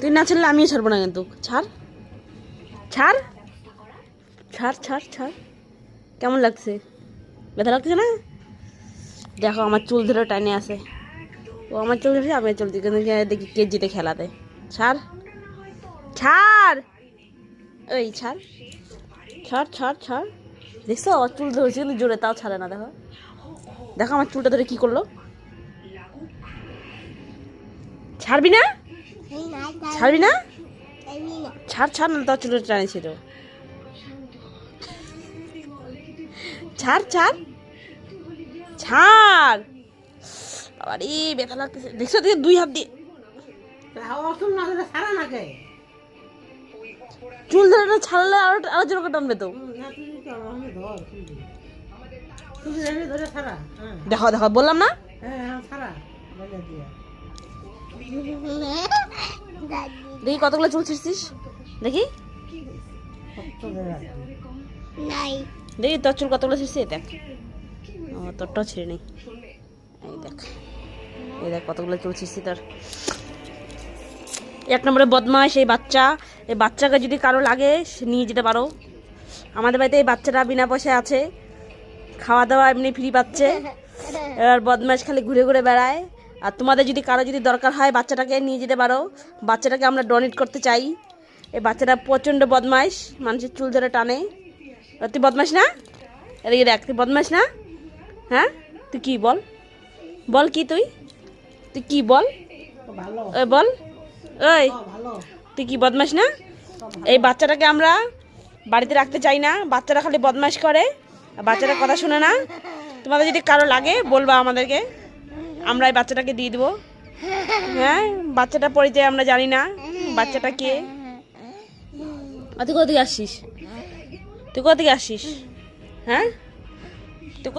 তুই না ছাড়লে আমিও ছাড়বো না কিন্তু। ছাড়। ছাড়। ছাড় ছাড় ছাড়। কেমন লাগছে? ব্যথা লাগছে না? দেখো, আমার চুল ধরে টানে আসে ও আমার চুল ধরে আমি চলতে কিন্তু দেখি কে জিতে খেলাতে ছাড়। ছাড়। ওই ছাড়। ছাড় ছাড় ছাড়। দেখছ ওর চুল ধরেছে কিন্তু জোরে, তাও ছাড়ে না, দেখো। দেখো, আমার চুলটা ধরে কি করল? ছাড়বি না? ছাড়বি না? ছাড় ছাড় না তাও চুলটা টানেছিল ছাড় ছাড়। ছাড়। আরে ব্যথা লাগতেছে। দেখছ দেখো দুই হাত দিয়ে। চুল ধরে ছাড়লে আরও আরও জোরে টানবে তো। দেখো দেখো বললাম না? দেখি কতগুলো চুল ছিঁড়ছিস? দেখি। দেখি তোর চুল কতগুলো ছিঁড়ছি দেখ। ও তোরটাও ছিঁড়ে নেই। এই দেখ। এই দেখ কতগুলো চুল ছিঁড়ছি তোর। এক নম্বরে বদমাস এই বাচ্চা। এই বাচ্চাকে যদি কারও লাগে সে নিয়ে যেতে পারো। আমাদের বাড়িতে এই বাচ্চাটা বিনা পয়সায় আছে। খাওয়া দাওয়া এমনি ফ্রি পাচ্ছে। এবার বদমাস খালি ঘুরে ঘুরে বেড়ায়। আর তোমাদের যদি কারও যদি দরকার হয় বাচ্চাটাকে নিয়ে যেতে পারো। বাচ্চাটাকে আমরা ডোনেট করতে চাই। এই বাচ্চাটা প্রচণ্ড বদমাইশ মানুষের চুল ধরে টানে। তুই বদমাস না? এদিকে দেখ তুই বদমাস না? হ্যাঁ? তুই কি বল? বল কি তুই? তুই কি বল? ওই বল। ওই। তুই কি বদমাস না? এই বাচ্চাটাকে আমরা বাড়িতে রাখতে চাই না। বাচ্চারা খালি বদমাস করে। আর বাচ্চারা কথা শুনে না। তোমাদের যদি কারও লাগে বলবা আমাদেরকে। আমরা এই বাচ্চাটাকে দিয়ে দেবো। হ্যাঁ বাচ্চাটা পরিচয় আমরা জানি না বাচ্চাটা কে? তুই কোথা থেকে আসিস তুই কোথা থেকে আসিস হ্যাঁ?